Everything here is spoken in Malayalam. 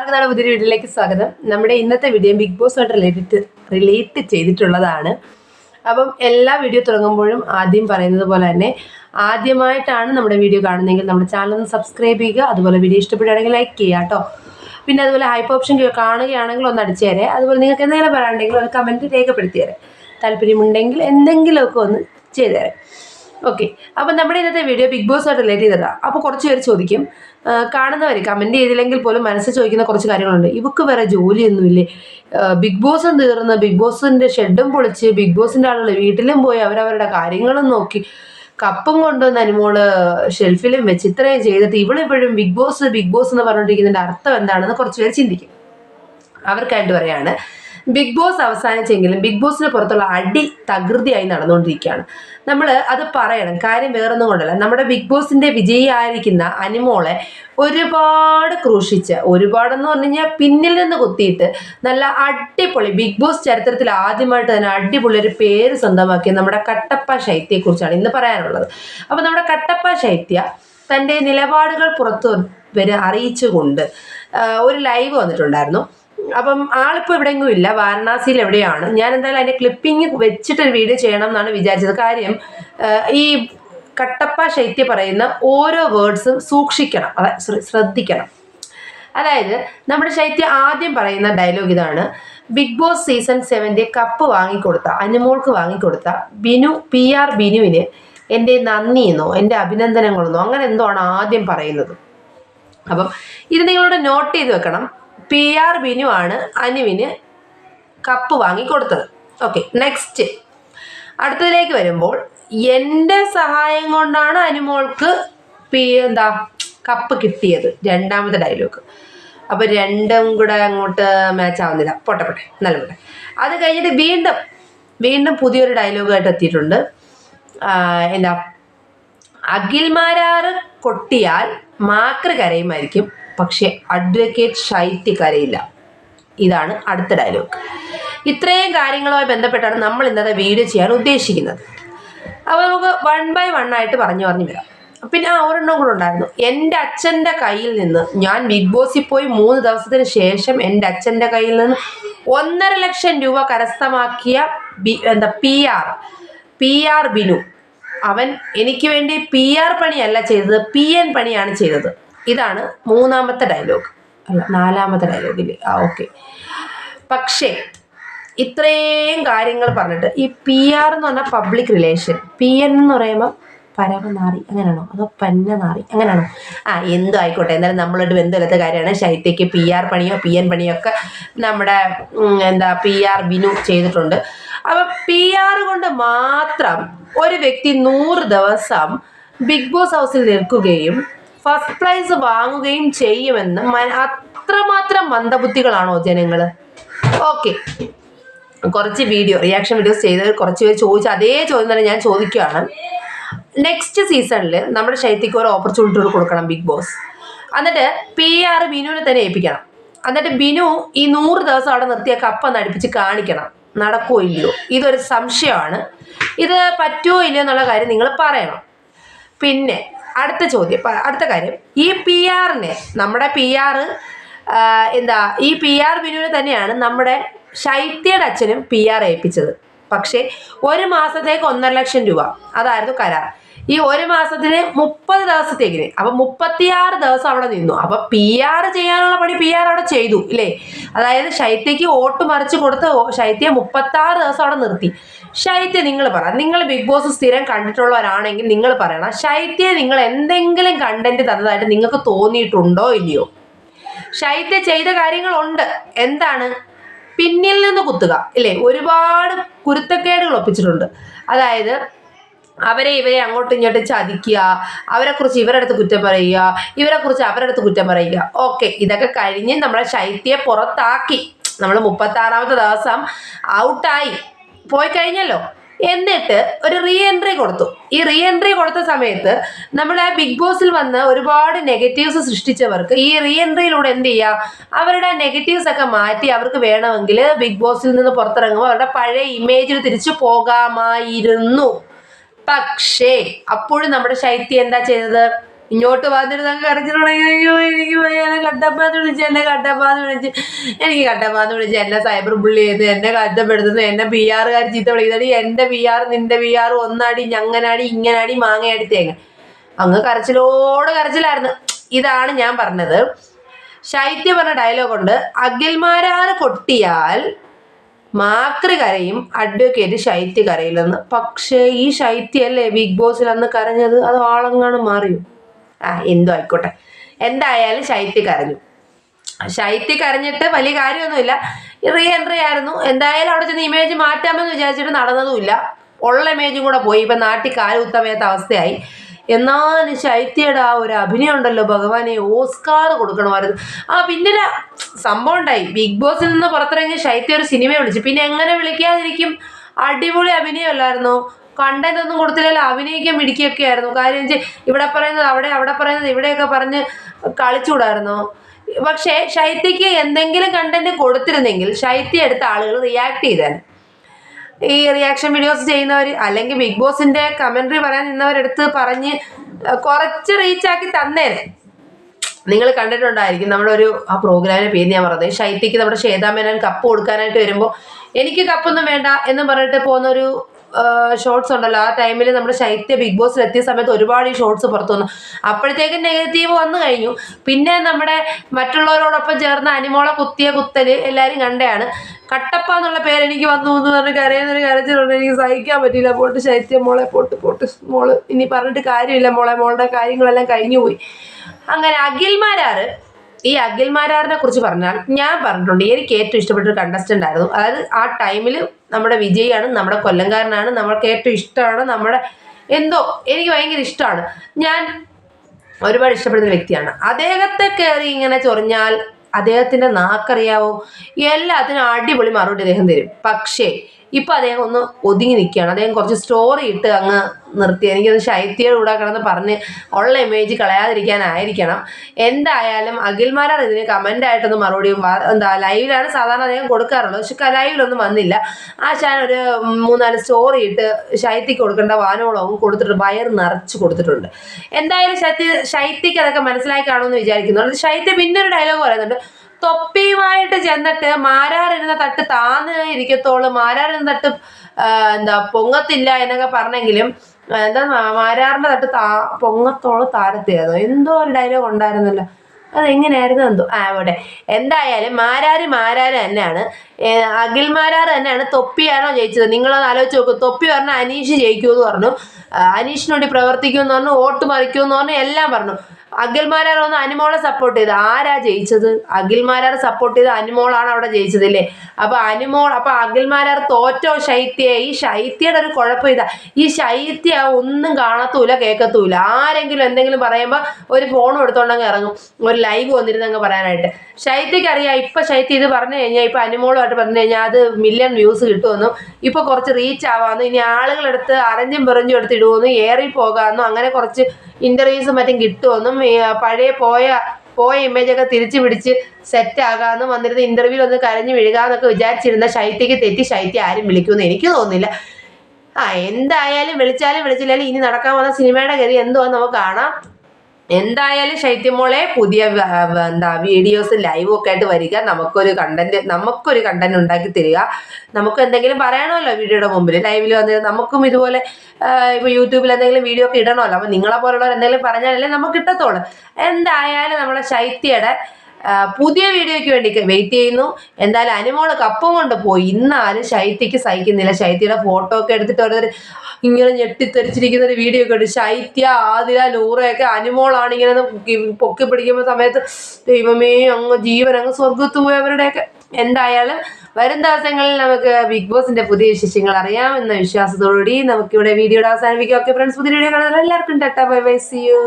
എല്ലാവർക്കും പുതിയ വീഡിയോയിലേക്ക് സ്വാഗതം. നമ്മുടെ ഇന്നത്തെ വീഡിയോ ബിഗ് ബോസ് ബോസുമായിട്ട് റിലേറ്റ് റിലേറ്റ് ചെയ്തിട്ടുള്ളതാണ്. അപ്പം എല്ലാ വീഡിയോ തുടങ്ങുമ്പോഴും ആദ്യം പറയുന്നത് പോലെ തന്നെ ആദ്യമായിട്ടാണ് നമ്മുടെ വീഡിയോ കാണുന്നതെങ്കിൽ നമ്മുടെ ചാനൽ ഒന്ന് സബ്സ്ക്രൈബ് ചെയ്യുക. അതുപോലെ വീഡിയോ ഇഷ്ടപ്പെടുകയാണെങ്കിൽ ലൈക്ക് ചെയ്യുക കേട്ടോ പിന്നെ അതുപോലെ ഹൈപ്പ് ഓപ്ഷൻ കാണുകയാണെങ്കിൽ ഒന്ന് അടിച്ചു തരേ. അതുപോലെ നിങ്ങൾക്ക് എന്തെങ്കിലും പറയാനുണ്ടെങ്കിൽ ഒന്ന് കമന്റ് രേഖപ്പെടുത്തി തരാം. താല്പര്യമുണ്ടെങ്കിൽ എന്തെങ്കിലുമൊക്കെ ഒന്ന് ചെയ്തു തരാം. ഓക്കെ അപ്പം നമ്മുടെ ഇന്നത്തെ വീഡിയോ ബിഗ് ബോസുമായിട്ട് റിലേറ്റ് ചെയ്തതാണ് അപ്പോൾ കുറച്ച് പേര് ചോദിക്കും കാണുന്നവർ കമന്റ് ചെയ്തില്ലെങ്കിൽ പോലും മനസ്സിൽ ചോദിക്കുന്ന കുറച്ച് കാര്യങ്ങളുണ്ട്. ഇവക്ക് വേറെ ജോലിയൊന്നുമില്ലേ? ബിഗ് ബോസും തീർന്ന് ബിഗ് ബോസിന്റെ ഷെഡും പൊളിച്ച് ബിഗ് ബോസിന്റെ ആളുകൾ വീട്ടിലും പോയി അവരവരുടെ കാര്യങ്ങളും നോക്കി കപ്പും കൊണ്ടുവന്ന് അനുമോൾ ഷെൽഫിലും വെച്ച് ഇത്രയും ചെയ്തിട്ട് ഇവളിപ്പോഴും ബിഗ് ബോസ് ബിഗ് ബോസ് എന്ന് പറഞ്ഞുകൊണ്ടിരിക്കുന്നതിന്റെ അർത്ഥം എന്താണെന്ന് കുറച്ച് പേര് ചിന്തിക്കും. അവർക്കായിട്ട് പറയാണ് ബിഗ് ബോസ് അവസാനിച്ചെങ്കിലും ബിഗ് ബോസിന് പുറത്തുള്ള അടി തകൃതിയായി നടന്നുകൊണ്ടിരിക്കുകയാണ്. നമ്മൾ അത് പറയണം. കാര്യം വേറൊന്നും കൊണ്ടല്ല. നമ്മുടെ ബിഗ് ബോസിന്റെ വിജയിയായിരിക്കുന്ന അനിമോളെ ഒരുപാട് ക്രൂശിച്ച് ഒരുപാടെന്ന് പറഞ്ഞു കഴിഞ്ഞാൽ പിന്നിൽ നിന്ന് കുത്തിയിട്ട് നല്ല അടിപൊളി ബിഗ് ബോസ് ചരിത്രത്തിൽ ആദ്യമായിട്ട് തന്നെ അടിപൊളി ഒരു പേര് സ്വന്തമാക്കിയ നമ്മുടെ കട്ടപ്പ ശൈത്യയെക്കുറിച്ചാണ് ഇന്ന് പറയാനുള്ളത്. അപ്പോൾ നമ്മുടെ കട്ടപ്പ ശൈത്യ തന്റെ നിലപാടുകൾ പുറത്തു വരെ അറിയിച്ചുകൊണ്ട് ഒരു ലൈവ് വന്നിട്ടുണ്ടായിരുന്നു. അപ്പം ആളിപ്പോൾ എവിടെയെങ്കിലും ഇല്ല. വാരണാസിയിൽ എവിടെയാണ്? ഞാൻ എന്തായാലും അതിന്റെ ക്ലിപ്പിംഗ് വെച്ചിട്ട് ഒരു വീഡിയോ ചെയ്യണം എന്നാണ് വിചാരിച്ചത്. കാര്യം ഈ കട്ടപ്പ ശൈത്യ പറയുന്ന ഓരോ വേർഡ്സും സൂക്ഷിക്കണം. ശ്രദ്ധിക്കണം. അതായത് നമ്മുടെ ശൈത്യ ആദ്യം പറയുന്ന ഡയലോഗ് ഇതാണ്. ബിഗ് ബോസ് സീസൺ സെവന്റെ കപ്പ് വാങ്ങിക്കൊടുത്ത അനുമോൾക്ക് വാങ്ങിക്കൊടുത്ത ബിനു പി ആർ ബിനുവിന് എന്റെ നന്ദിയെന്നോ എന്റെ അഭിനന്ദനങ്ങളെന്നോ അങ്ങനെ എന്തോ ആണ് ആദ്യം പറയുന്നത്. അപ്പം ഇത് നിങ്ങളോട് നോട്ട് ചെയ്ത് വെക്കണം. പി ആർ ആണ് അനുവിന് കപ്പ് വാങ്ങിക്കൊടുത്തത്. ഓക്കെ നെക്സ്റ്റ് അടുത്തതിലേക്ക് വരുമ്പോൾ എന്റെ സഹായം കൊണ്ടാണ് അനുമോൾക്ക് പി എന്താ കപ്പ് കിട്ടിയത്. രണ്ടാമത്തെ ഡയലോഗ് അപ്പോൾ രണ്ടും കൂടെ അങ്ങോട്ട് മാച്ച് ആവുന്നില്ല. പോട്ടെ പോട്ടെ. നല്ല പോട്ടെ അത് കഴിഞ്ഞിട്ട് വീണ്ടും വീണ്ടും പുതിയൊരു ഡയലോഗായിട്ട് എത്തിയിട്ടുണ്ട്. എന്താ അഖിൽമാരാറ് കൊട്ടിയാൽ മാക്ര കരയുമായിരിക്കും. പക്ഷെ അഡ്വക്കേറ്റ് ശൈത്യ കരയില്ല. ഇതാണ് അടുത്ത ഡയലോഗ് ഇത്രയും കാര്യങ്ങളുമായി ബന്ധപ്പെട്ടാണ് നമ്മൾ ഇന്നത്തെ വീഡിയോ ചെയ്യാൻ ഉദ്ദേശിക്കുന്നത്. അപ്പോൾ നമുക്ക് വൺ ബൈ വൺ ആയിട്ട് പറഞ്ഞു പറഞ്ഞു വരാം. പിന്നെ ആ ഒരെണ്ണം കൂടെ ഉണ്ടായിരുന്നു. എന്റെ അച്ഛന്റെ കയ്യിൽ നിന്ന് ഞാൻ ബിഗ് ബോസിൽ പോയി മൂന്ന് ദിവസത്തിന് ശേഷം എന്റെ അച്ഛന്റെ കയ്യിൽ നിന്ന് ഒന്നര ലക്ഷം രൂപ കരസ്ഥമാക്കിയ ബി എന്താ P R P R Binu. അവൻ എനിക്ക് വേണ്ടി പി ആർ പണിയല്ല ചെയ്തത്. പി എൻ പണിയാണ് ചെയ്തത്. ഇതാണ് മൂന്നാമത്തെ ഡയലോഗ് അല്ല നാലാമത്തെ ഡയലോഗിൽ ആ ഓക്കെ പക്ഷേ ഇത്രയും കാര്യങ്ങൾ പറഞ്ഞിട്ട് ഈ പി ആർ എന്ന് പറഞ്ഞാൽ പബ്ലിക് റിലേഷൻ പി എൻ എന്ന് പറയുമ്പോൾ പരമനാറി അങ്ങനെയാണോ? അതോ പന്നനാറി അങ്ങനെയാണോ? ആ എന്തോ ആയിക്കോട്ടെ എന്നാലും നമ്മളൊരു ബന്ധമില്ലാത്ത കാര്യമാണ്. ശൈത്യയ്ക്ക് പി ആർ പണിയോ പി എൻ പണിയോ ഒക്കെ നമ്മുടെ എന്താ പി ആർ ബിനു ചെയ്തിട്ടുണ്ട്. അപ്പം പി ആർ കൊണ്ട് മാത്രം ഒരു വ്യക്തി നൂറ് ദിവസം ബിഗ് ബോസ് ഹൗസിൽ നിൽക്കുകയും ഫസ്റ്റ് പ്രൈസ് വാങ്ങുകയും ചെയ്യുമെന്ന് മന- അത്രമാത്രം മന്ദബുദ്ധികളാണോ ജനങ്ങൾ ഓക്കെ കുറച്ച് വീഡിയോ റിയാക്ഷൻ വീഡിയോസ് ചെയ്ത് കുറച്ച് പേര് ചോദിച്ച അതേ ചോദ്യം തന്നെ ഞാൻ ചോദിക്കുകയാണ്. നെക്സ്റ്റ് സീസണിൽ നമ്മുടെ ശൈത്യക്ക് ഒരു ഓപ്പർച്യൂണിറ്റി കൊടുക്കണം ബിഗ് ബോസ് എന്നിട്ട് പി ആർ ബിനുവിനെ തന്നെ ഏൽപ്പിക്കണം. എന്നിട്ട് ബിനു ഈ നൂറ് ദിവസം അവിടെ നിർത്തിയ കപ്പ നടിപ്പിച്ച് കാണിക്കണം. നടക്കുമോ ഇല്ലയോ? ഇതൊരു സംശയമാണ്. ഇത് പറ്റുമോ ഇല്ലയോ എന്നുള്ള കാര്യം നിങ്ങൾ പറയണം. പിന്നെ അടുത്ത ചോദ്യം. അടുത്ത കാര്യം. ഈ പി ആറിനെ നമ്മുടെ പി ആർ എന്താ ഈ പി ആർ ബിനുവിനെ തന്നെയാണ് നമ്മുടെ ശൈത്യയുടെ അച്ഛനും പി ആർ ഏൽപ്പിച്ചത്. പക്ഷേ ഒരു മാസത്തേക്ക് ഒന്നര ലക്ഷം രൂപ. അതായിരുന്നു കരാർ. ഈ ഒരു മാസത്തിന് മുപ്പത് ദിവസത്തേക്കിന്. അപ്പൊ മുപ്പത്തിയാറ് ദിവസം അവിടെ നിന്നു. അപ്പൊ പി ആർ ചെയ്യാനുള്ള പണി പി ആർ അവിടെ ചെയ്തു ഇല്ലേ? അതായത് ശൈത്യക്ക് വോട്ട് മറിച്ച് കൊടുത്ത് ശൈത്യ ശൈത്യ മുപ്പത്താറ് ദിവസം അവിടെ നിർത്തി. ശൈത്യ നിങ്ങൾ പറ. നിങ്ങൾ ബിഗ് ബോസ് സ്ഥിരം കണ്ടിട്ടുള്ളവരാണെങ്കിൽ നിങ്ങൾ പറയണം. ശൈത്യ നിങ്ങൾ എന്തെങ്കിലും കണ്ടന്റ് തന്നതായിട്ട് നിങ്ങൾക്ക് തോന്നിയിട്ടുണ്ടോ ഇല്ലയോ? ശൈത്യ ചെയ്ത കാര്യങ്ങളുണ്ട്. എന്താണ്? പിന്നിൽ നിന്ന് കുത്തുക ഇല്ലേ? ഒരുപാട് കുരുത്തക്കേടുകൾ ഒപ്പിച്ചിട്ടുണ്ട്. അതായത് അവരെ ഇവരെ അങ്ങോട്ടും ഇങ്ങോട്ടും ചതിക്കുക അവരെക്കുറിച്ച് ഇവരുടെ അടുത്ത് കുറ്റം പറയുക ഇവരെക്കുറിച്ച് അവരുടെ അടുത്ത് കുറ്റം പറയുക. ഓക്കെ ഇതൊക്കെ കഴിഞ്ഞ് നമ്മളെ ശൈത്യയെ പുറത്താക്കി. നമ്മൾ മുപ്പത്താറാമത്തെ ദിവസം ഔട്ടായി പോയി കഴിഞ്ഞല്ലോ. എന്നിട്ട് ഒരു റീ എൻട്രി കൊടുത്തു. ഈ റീ എൻട്രി കൊടുത്ത സമയത്ത് നമ്മുടെ ബിഗ് ബോസിൽ വന്ന് ഒരുപാട് നെഗറ്റീവ്സ് സൃഷ്ടിച്ചവർക്ക് ഈ റീ എൻട്രിയിലൂടെ എന്ത് ചെയ്യുക അവരുടെ നെഗറ്റീവ്സ് ഒക്കെ മാറ്റി അവർക്ക് വേണമെങ്കിൽ ബിഗ് ബോസിൽ നിന്ന് പുറത്തിറങ്ങുമ്പോൾ അവരുടെ പഴയ ഇമേജിൽ തിരിച്ചു പോകാമായിരുന്നു. പക്ഷേ അപ്പോഴും നമ്മുടെ ശൈത്യം എന്താ ചെയ്തത്? ഇങ്ങോട്ട് വന്നിട്ട് നമുക്ക് കരച്ചിട്ടുണ്ടെങ്കിൽ അയ്യോ എനിക്ക് എന്നെ കട്ടപ്പാന്ന് വിളിച്ച് എന്നെ കട്ടപ്പാന്ന് വിളിച്ച്. എനിക്ക് കട്ടപ്പാന്ന് വിളിച്ച് എന്നെ സൈബർ ബുള്ളി ചെയ്ത് എന്നെ കഷ്ടപ്പെടുത്തുന്നു എന്നെ പി ആറുകാർ ചീത്ത വിളിക്കുന്നത് എന്റെ പി ആർ നിന്റെ പി ആർ ഒന്നാടി ഞങ്ങനാടി ഇങ്ങനാടി മാങ്ങയാടി തേങ്ങ. അങ്ങ് കരച്ചിലോട് കരച്ചിലായിരുന്നു. ഇതാണ് ഞാൻ പറഞ്ഞത്. ശൈത്യ പറഞ്ഞ ഡയലോഗ് ഉണ്ട്. അഖിൽമാരാറ് കൊട്ടിയാൽ മാക്രി കരയും അഡ്വക്കേറ്റ് ശൈത്യ കരയില്ലെന്ന്. പക്ഷേ ഈ ശൈത്യല്ലേ ബിഗ് ബോസിൽ അന്ന് കരഞ്ഞത്? അത് ആളങ്ങാണ് മാറിയോ? ആ എന്തോ ആയിക്കോട്ടെ. എന്തായാലും ശൈത്യ കരഞ്ഞു. ശൈത്യ കരഞ്ഞിട്ട് വലിയ കാര്യമൊന്നുമില്ല. റീ എൻട്രി ആയിരുന്നു. എന്തായാലും അവിടെ ചെന്ന് ഇമേജ് മാറ്റാമെന്ന് വിചാരിച്ചിട്ട് നടന്നതുമില്ല. ഉള്ള ഇമേജും കൂടെ പോയി. ഇപ്പം നാട്ടിൽ കാലുകുത്തമേത്ത അവസ്ഥയായി. എന്നാലും ശൈത്യയുടെ ആ ഒരു അഭിനയം ഉണ്ടല്ലോ ഭഗവാനെ ഓസ്കാർ കൊടുക്കണമായിരുന്നു. ആ പിന്നെ സംഭവം ഉണ്ടായി. ബിഗ് ബോസിൽ നിന്ന് പുറത്തിറങ്ങിയ ശൈത്യ ഒരു സിനിമ വിളിച്ചു. പിന്നെ എങ്ങനെ വിളിക്കാതിരിക്കും? അടിപൊളി അഭിനയമല്ലായിരുന്നോ? കണ്ടന്റ് ഒന്നും കൊടുത്തില്ല അഭിനയിക്കാൻ മിടിക്കുകയൊക്കെ ആയിരുന്നു. കാര്യം വെച്ചാൽ ഇവിടെ പറയുന്നത് അവിടെ അവിടെ പറയുന്നത് ഇവിടെയൊക്കെ പറഞ്ഞ് കളിച്ചുകൂടായിരുന്നു? പക്ഷേ ശൈത്യക്ക് എന്തെങ്കിലും കണ്ടന്റ് കൊടുത്തിരുന്നെങ്കിൽ ശൈത്യ എടുത്ത ആളുകൾ റിയാക്ട് ചെയ്താൽ. ഈ റിയാക്ഷൻ വീഡിയോസ് ചെയ്യുന്നവർ അല്ലെങ്കിൽ ബിഗ് ബോസിന്റെ കമന്ററി പറയാൻ നിന്നവരെടുത്ത് പറഞ്ഞ് കുറച്ച് റീച്ചാക്കി തന്നേനെ. നിങ്ങൾ കണ്ടിട്ടുണ്ടായിരിക്കും നമ്മുടെ ഒരു ആ പ്രോഗ്രാമിന്റെ പേര് ഞാൻ പറഞ്ഞത്. ശൈത്യക്ക് നമ്മുടെ ശ്വേതാമേനൻ കപ്പ് കൊടുക്കാനായിട്ട് വരുമ്പോൾ എനിക്ക് കപ്പൊന്നും വേണ്ട എന്ന് പറഞ്ഞിട്ട് പോകുന്ന ഒരു ഷോർട്സ് ഉണ്ടല്ലോ. ആ ടൈമിൽ നമ്മുടെ ശൈത്യ ബിഗ് ബോസിൽ എത്തിയ സമയത്ത് ഒരുപാട് ഈ ഷോർട്സ് പുറത്തു വന്നു. അപ്പോഴത്തേക്കും നെഗറ്റീവ് വന്നു കഴിഞ്ഞു. പിന്നെ നമ്മുടെ മറ്റുള്ളവരോടൊപ്പം ചേർന്ന അനിമോളെ കുത്തിയ കുത്തൽ എല്ലാവരും കണ്ടയാണ് കട്ടപ്പ എന്നുള്ള പേര് എനിക്ക് വന്നു എന്ന് പറഞ്ഞ് കരയുന്നൊരു കരച്ചിലുണ്ട്. എനിക്ക് സഹിക്കാൻ പറ്റില്ല പോട്ട് ശൈത്യം മോളെ പോട്ട് പോട്ട് മോൾ. ഇനി പറഞ്ഞിട്ട് കാര്യമില്ല മോളെ. മോളുടെ കാര്യങ്ങളെല്ലാം കഴിഞ്ഞു പോയി അങ്ങനെ അഖിൽമാരാറ് ഈ അഖിൽമാരാറിനെ കുറിച്ച് പറഞ്ഞാൽ ഞാൻ പറഞ്ഞിട്ടുണ്ട് എനിക്ക് ഏറ്റവും ഇഷ്ടപ്പെട്ട ഒരു കണ്ടസ്റ്റന്റ് ആയിരുന്നു. അതായത് ആ ടൈമിൽ നമ്മുടെ വിജയാണ് നമ്മുടെ കൊല്ലംകാരനാണ് നമ്മൾക്ക് ഏറ്റവും ഇഷ്ടമാണ് നമ്മുടെ എന്തോ എനിക്ക് ഭയങ്കര ഇഷ്ടമാണ്. ഞാൻ ഒരുപാട് ഇഷ്ടപ്പെടുന്ന വ്യക്തിയാണ്. അദ്ദേഹത്തെ കയറി ഇങ്ങനെ ചൊറിഞ്ഞാൽ അദ്ദേഹത്തിന്റെ നാക്കറിയാവോ? എല്ലാത്തിനും അടിപൊളി മറുപടി അദ്ദേഹം തരും. പക്ഷേ ഇപ്പൊ അദ്ദേഹം ഒന്ന് ഒതുങ്ങി നിൽക്കുകയാണ്. അദ്ദേഹം കുറച്ച് സ്റ്റോറി ഇട്ട് അങ്ങ് നിർത്തി. എനിക്കത് ശൈത്യയുടെ കൂടെ കിടന്ന് പറഞ്ഞ് ഉള്ള ഇമേജ് കളയാതിരിക്കാനായിരിക്കണം. എന്തായാലും അഖിൽമാരാർ ഇതിന് കമന്റ് മറുപടി എന്താ ലൈവിലാണ് സാധാരണ അദ്ദേഹം കൊടുക്കാറുള്ളത്. പക്ഷെ ലൈവിലൊന്നും വന്നില്ല. ആ ചാൻ ഒരു മൂന്നാൽ സ്റ്റോറി ഇട്ട് ശൈത്യക്ക് കൊടുക്കേണ്ട വാനോളവും കൊടുത്തിട്ട് വയർ നിറച്ച് കൊടുത്തിട്ടുണ്ട്. എന്തായാലും ശൈത്യ ശൈത്യക്ക് അതൊക്കെ മനസ്സിലാക്കി കാണുമെന്ന് വിചാരിക്കുന്നുണ്ട് ശൈത്യ പിന്നെ ഒരു ഡയലോഗ് പറയുന്നുണ്ട്. തൊപ്പിയുമായിട്ട് ചെന്നിട്ട് മാരാറിരുന്ന തട്ട് താന്ന് ഇരിക്കത്തോളൂ. മാരാറിരുന്ന തട്ട് എന്താ പൊങ്ങത്തില്ല എന്നൊക്കെ പറഞ്ഞെങ്കിലും എന്താ മാരാറിന്റെ തട്ട് താ പൊങ്ങത്തോളം താരത്തിയായിരുന്നു എന്തോ ഒരു ഡയലോഗ് ഉണ്ടായിരുന്നല്ലോ. അതെങ്ങനെയായിരുന്നു എന്തോ? ആ അവിടെ. എന്തായാലും മാരാര് മാരാര് തന്നെയാണ്. അഖിൽ മാരാർ തന്നെയാണ് തൊപ്പിയാണോ ജയിച്ചത്? നിങ്ങളത് ആലോചിച്ച് നോക്കും. തൊപ്പി പറഞ്ഞാൽ അനീഷ് ജയിക്കുമെന്ന് പറഞ്ഞു. അനീഷിന് വേണ്ടി പ്രവർത്തിക്കുമെന്ന് പറഞ്ഞു. വോട്ട് മറിക്കുമെന്ന് പറഞ്ഞു. എല്ലാം പറഞ്ഞു. അഖിൽമാരാർ ഒന്ന് അനുമോളെ സപ്പോർട്ട് ചെയ്ത്. ആരാ ജയിച്ചത്? അഖിൽമാരാർ സപ്പോർട്ട് ചെയ്ത് അനുമോളാണ് അവിടെ ജയിച്ചത് അല്ലേ അപ്പൊ അനുമോൾ അപ്പൊ അഖിൽമാരാർ തോറ്റോ ശൈത്യ? ഈ ശൈത്യയുടെ ഒരു കുഴപ്പം ഇതാ. ഈ ശൈത്യ ഒന്നും കാണത്തൂല കേൾക്കത്തൂല. ആരെങ്കിലും എന്തെങ്കിലും പറയുമ്പോൾ ഒരു ഫോൺ എടുത്തോണ്ടങ്ങ് ഇറങ്ങും. ഒരു ലൈവ് വന്നിരുന്നങ്ങ് പറയാനായിട്ട്. ശൈത്യക്ക് അറിയാം ഇപ്പൊ ശൈത്യ ഇത് പറഞ്ഞു കഴിഞ്ഞാൽ ഇപ്പൊ അനുമോളുമായിട്ട് പറഞ്ഞു കഴിഞ്ഞാൽ അത് മില്യൺ വ്യൂസ് കിട്ടുമെന്നും ഇപ്പൊ കുറച്ച് റീച്ച് ആവാമെന്നും ഇനി ആളുകളെടുത്ത് അരഞ്ഞും പെറഞ്ഞും എടുത്ത് ഇടുമെന്നും ഏറി പോകാമെന്നും അങ്ങനെ കുറച്ച് ഇന്റർവ്യൂസും മറ്റും കിട്ടുമെന്നും പഴയ പോയ പോയ ഇമേജൊക്കെ തിരിച്ചു പിടിച്ച് സെറ്റ് ആകാമെന്നും വന്നിരുന്ന ഇന്റർവ്യൂവിൽ ഒന്ന് കരഞ്ഞു വീഴുകാന്നൊക്കെ വിചാരിച്ചിരുന്ന ശൈത്യക്ക് തെറ്റി ശൈത്യ ആരും വിളിക്കുമെന്ന് എനിക്ക് തോന്നുന്നില്ല. ആ എന്തായാലും വിളിച്ചാലും വിളിച്ചില്ലാലും ഇനി നടക്കാൻ വന്ന സിനിമയുടെ ഗതി എന്തോ നമുക്ക് കാണാം. എന്തായാലും ശൈത്യമോളെ പുതിയ എന്താ വീഡിയോസ് ലൈവും ഒക്കെ ആയിട്ട് വരിക. നമുക്കൊരു കണ്ടന്റ് നമുക്കൊരു കണ്ടന്റ് ഉണ്ടാക്കി തരിക. നമുക്ക് എന്തെങ്കിലും പറയണമല്ലോ വീഡിയോയുടെ മുമ്പിൽ ലൈവിൽ വന്ന് നമുക്കും ഇതുപോലെ ഇപ്പൊ യൂട്യൂബിൽ എന്തെങ്കിലും വീഡിയോ ഒക്കെ ഇടണമല്ലോ. അപ്പം നിങ്ങളെ പോലുള്ളവർ എന്തെങ്കിലും പറഞ്ഞാലല്ലേ നമുക്ക് കിട്ടത്തുള്ളൂ. എന്തായാലും നമ്മളെ ശൈത്യയുടെ പുതിയ വീഡിയോയ്ക്ക് വേണ്ടി വെയിറ്റ് ചെയ്യുന്നു. എന്തായാലും അനുമോൾ കപ്പം കൊണ്ട് പോയി. ഇന്നാലും ശൈത്യക്ക് സഹിക്കുന്നില്ല. ശൈത്യയുടെ ഫോട്ടോ ഒക്കെ എടുത്തിട്ട് ഓരോരുത്തർ ഇങ്ങനെ ഞെട്ടിത്തെറിച്ചിരിക്കുന്ന ഒരു വീഡിയോ ഒക്കെ ഉണ്ട്. ശൈത്യ ആതിര ലൂറയൊക്കെ അനുമോളാണ് ഇങ്ങനെ പൊക്കി- പിടിക്കുമ്പോൾ സമയത്ത് ദൈവമേ അങ്ങ് ജീവൻ അങ്ങ് സ്വർഗത്ത് പോയവരുടെയൊക്കെ എന്തായാലും വരും ദിവസങ്ങളിൽ നമുക്ക് ബിഗ് ബോസിന്റെ പുതിയ വിശേഷങ്ങൾ അറിയാമെന്ന വിശ്വാസത്തോടുകൂടി നമുക്കിവിടെ വീഡിയോയുടെ അവസാനിപ്പിക്കാം. ഓക്കെ ഫ്രണ്ട്സ് പുതിയ വീഡിയോ കാണാൻ എല്ലാവർക്കും tata bye bye see you